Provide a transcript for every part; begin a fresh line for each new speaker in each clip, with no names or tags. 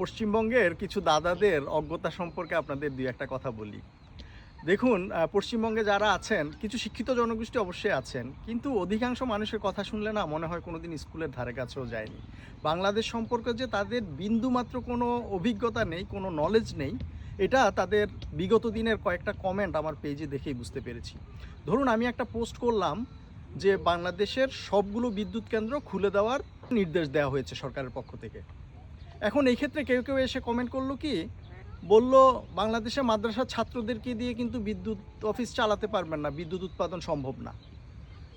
পশ্চিমবঙ্গের কিছু দাদাদের অজ্ঞতা সম্পর্কে আপনাদের দুই একটা কথা বলি। দেখুন পশ্চিমবঙ্গে যারা আছেন, কিছু শিক্ষিত জনগোষ্ঠী অবশ্যই আছেন, কিন্তু অধিকাংশ মানুষের কথা শুনলে না মনে হয় কোনোদিন স্কুলের ধারে কাছেও যায়নি। বাংলাদেশ সম্পর্কে যে তাদের বিন্দুমাত্র কোনো অভিজ্ঞতা নেই, কোনো নলেজ নেই, এটা তাদের বিগত দিনের কয়েকটা কমেন্ট আমার পেজে দেখেই বুঝতে পেরেছি। ধরুন, আমি একটা পোস্ট করলাম যে বাংলাদেশের সবগুলো বিদ্যুৎ কেন্দ্র খুলে দেওয়ার নির্দেশ দেওয়া হয়েছে সরকারের পক্ষ থেকে। এখন এই ক্ষেত্রে কেউ কেউ এসে কমেন্ট করল কি? বলল, বাংলাদেশে মাদ্রাসার ছাত্রদেরকে দিয়ে কিন্তু বিদ্যুৎ অফিস চালাতে পারবেন না? বিদ্যুৎ উৎপাদন সম্ভব না।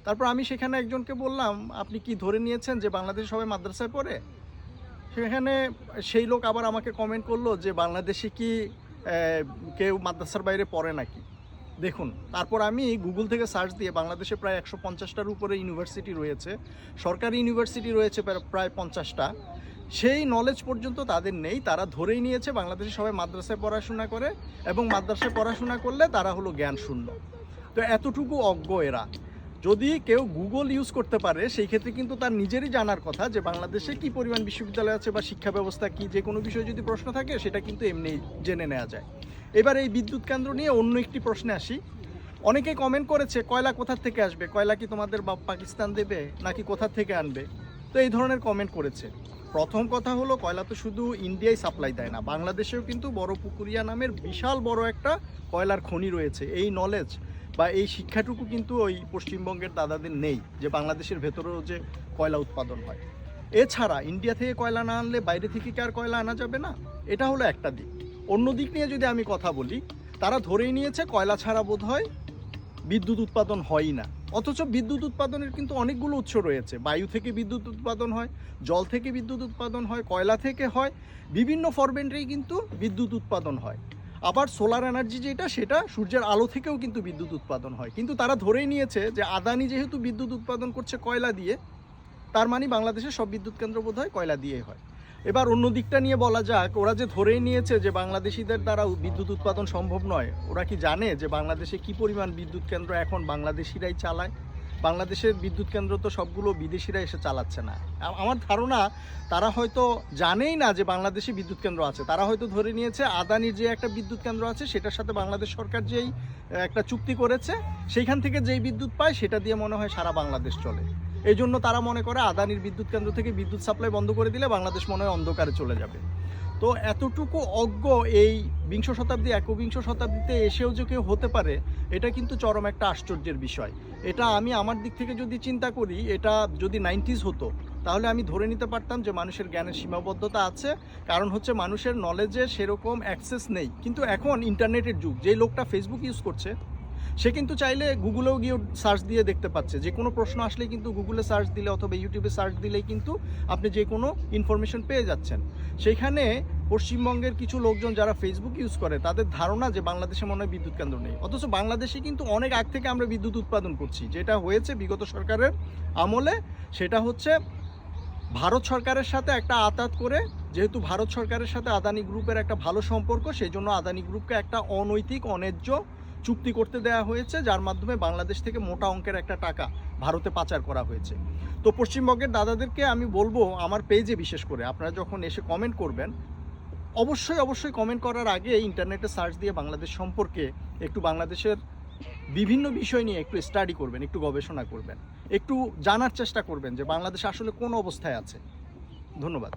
তারপর আমি সেখানে একজনকে বললাম, আপনি কি ধরে নিয়েছেন যে বাংলাদেশ সবাই মাদ্রাসায় পড়ে? সেখানে সেই লোক আবার আমাকে কমেন্ট করল যে, বাংলাদেশে কি কেউ মাদ্রাসার বাইরে পড়ে নাকি? দেখুন, তারপর আমি গুগল থেকে সার্চ দিয়ে বাংলাদেশে প্রায় একশো পঞ্চাশটার উপরে ইউনিভার্সিটি রয়েছে। সরকারি ইউনিভার্সিটি রয়েছে প্রায়- পঞ্চাশটা। সেই নলেজ পর্যন্ত তাদের নেই। তারা ধরেই নিয়েছে বাংলাদেশে সবাই মাদ্রাসায় পড়াশোনা করে এবং মাদ্রাসায় পড়াশোনা করলে তারা হলো জ্ঞান শূন্য তো এতটুকু অজ্ঞ এরা। যদি কেউ গুগল ইউজ করতে পারে, সেই ক্ষেত্রে কিন্তু তার নিজেরই জানার কথা যে বাংলাদেশে কি পরিমাণ বিশ্ববিদ্যালয় আছে বা শিক্ষা ব্যবস্থা কি, যে কোনো বিষয়ে যদি প্রশ্ন থাকে, সেটা কিন্তু এমনি জেনে নেওয়া যায়। এবার এই বিদ্যুৎ কেন্দ্র নিয়ে অন্য একটি প্রশ্নে আসি। অনেকে কমেন্ট করেছে, কয়লা কোথা থেকে আসবে? কয়লা কি তোমাদের পাকিস্তান দেবে নাকি কোথা থেকে আনবে? তো এই ধরনের কমেন্ট করেছে। প্রথম কথা হলো, কয়লা তো শুধু ইন্ডিয়ায় সাপ্লাই দেয় না, বাংলাদেশেও কিন্তু বড় পুকুরিয়া নামের বিশাল বড় একটা কয়লার খনি রয়েছে। এই নলেজ বা এই শিক্ষাটুকু কিন্তু ওই পশ্চিমবঙ্গের দাদাদের নেই, যে বাংলাদেশের ভেতরেও যে কয়লা উৎপাদন হয়। এছাড়া ইন্ডিয়া থেকে কয়লা না আনলে বাইরে থেকে কি আর কয়লা আনা যাবে না? এটা হলো একটা দিক। অন্য দিক নিয়ে যদি আমি কথা বলি, তারা ধরেই নিয়েছে কয়লা ছাড়া বোধ হয় বিদ্যুৎ উৎপাদন হয়ই না। অথচ বিদ্যুৎ উৎপাদনের কিন্তু অনেকগুলো উৎস রয়েছে। বায়ু থেকে বিদ্যুৎ উৎপাদন হয়, জল থেকে বিদ্যুৎ উৎপাদন হয়, কয়লা থেকে হয়, বিভিন্ন ফরমেন্টেই কিন্তু বিদ্যুৎ উৎপাদন হয়। আবার সোলার এনার্জি যেটা, সেটা সূর্যের আলো থেকেও কিন্তু বিদ্যুৎ উৎপাদন হয়। কিন্তু তারা ধরেই নিয়েছে যে আদানি যেহেতু বিদ্যুৎ উৎপাদন করছে কয়লা দিয়ে, তার মানে বাংলাদেশের সব বিদ্যুৎ কেন্দ্র বোধ হয় কয়লা দিয়েই হয়। এবার অন্য দিকটা নিয়ে বলা যাক। ওরা যে ধরেই নিয়েছে যে বাংলাদেশিদের দ্বারা বিদ্যুৎ উৎপাদন সম্ভব নয়, ওরা কি জানে যে বাংলাদেশে কি পরিমাণ বিদ্যুৎ কেন্দ্র এখন বাংলাদেশিরাই চালায়? বাংলাদেশের বিদ্যুৎ কেন্দ্র তো সবগুলো বিদেশিরা এসে চালাচ্ছে না। আমার ধারণা, তারা হয়তো জানেই না যে বাংলাদেশে বিদ্যুৎ কেন্দ্র আছে। তারা হয়তো ধরে নিয়েছে, আদানির যে একটা বিদ্যুৎ কেন্দ্র আছে, সেটার সাথে বাংলাদেশ সরকার যেই, একটা চুক্তি করেছে, সেইখান থেকে যেই বিদ্যুৎ পায়, সেটা দিয়ে মনে হয় সারা বাংলাদেশ চলে। এই জন্য তারা মনে করে আদানির বিদ্যুৎ কেন্দ্র থেকে বিদ্যুৎ সাপ্লাই বন্ধ করে দিলে বাংলাদেশ মনে হয় অন্ধকারে চলে যাবে। তো এতটুকু অজ্ঞ এই বিংশ শতাব্দী, একবিংশ শতাব্দীতে এসেও যে কেউ হতে পারে, এটা কিন্তু চরম একটা আশ্চর্যের বিষয়। এটা আমি আমার দিক থেকে যদি চিন্তা করি, এটা যদি নাইনটিজ হতো, তাহলে আমি ধরে নিতে পারতাম যে মানুষের জ্ঞানের সীমাবদ্ধতা আছে। কারণ হচ্ছে মানুষের নলেজের সেরকম অ্যাক্সেস নেই। কিন্তু এখন ইন্টারনেটের যুগ যে লোকটা ফেসবুক ইউজ করছে সে কিন্তু চাইলে গুগলেও গিয়ে সার্চ দিয়ে দেখতে পাচ্ছে। যে কোনো প্রশ্ন আসলে কিন্তু গুগলে সার্চ দিলে অথবা ইউটিউবে সার্চ দিলেই কিন্তু আপনি যে কোনো ইনফরমেশন পেয়ে যাচ্ছেন। সেইখানে পশ্চিমবঙ্গের কিছু লোকজন যারা ফেসবুক ইউজ করে, তাদের ধারণা যে বাংলাদেশে মনে হয় বিদ্যুৎ কেন্দ্র নেই। অথচ বাংলাদেশে কিন্তু অনেক আগ থেকে আমরা বিদ্যুৎ উৎপাদন করছি। যেটা হয়েছে বিগত সরকারের আমলে, সেটা হচ্ছে ভারত সরকারের সাথে একটা আতাত করে, যেহেতু ভারত সরকারের সাথে আদানি গ্রুপের একটা ভালো সম্পর্ক, সেই জন্য আদানি গ্রুপকে একটা অনৈতিক, অন্যায্য চুক্তি করতে দেওয়া হয়েছে, যার মাধ্যমে বাংলাদেশ থেকে মোটা অঙ্কের একটা টাকা ভারতে পাচার করা হয়েছে। তো পশ্চিমবঙ্গের দাদাদেরকে আমি বলব আমার পেজে বিশেষ করে, আপনারা যখন এসে কমেন্ট করবেন, অবশ্যই অবশ্যই কমেন্ট করার আগে ইন্টারনেটে সার্চ দিয়ে বাংলাদেশ সম্পর্কে একটু বাংলাদেশের বিভিন্ন বিষয় নিয়ে একটু স্টাডি করবেন, একটু গবেষণা করবেন, একটু জানার চেষ্টা করবেন যে বাংলাদেশ আসলে কোন অবস্থায় আছে। ধন্যবাদ।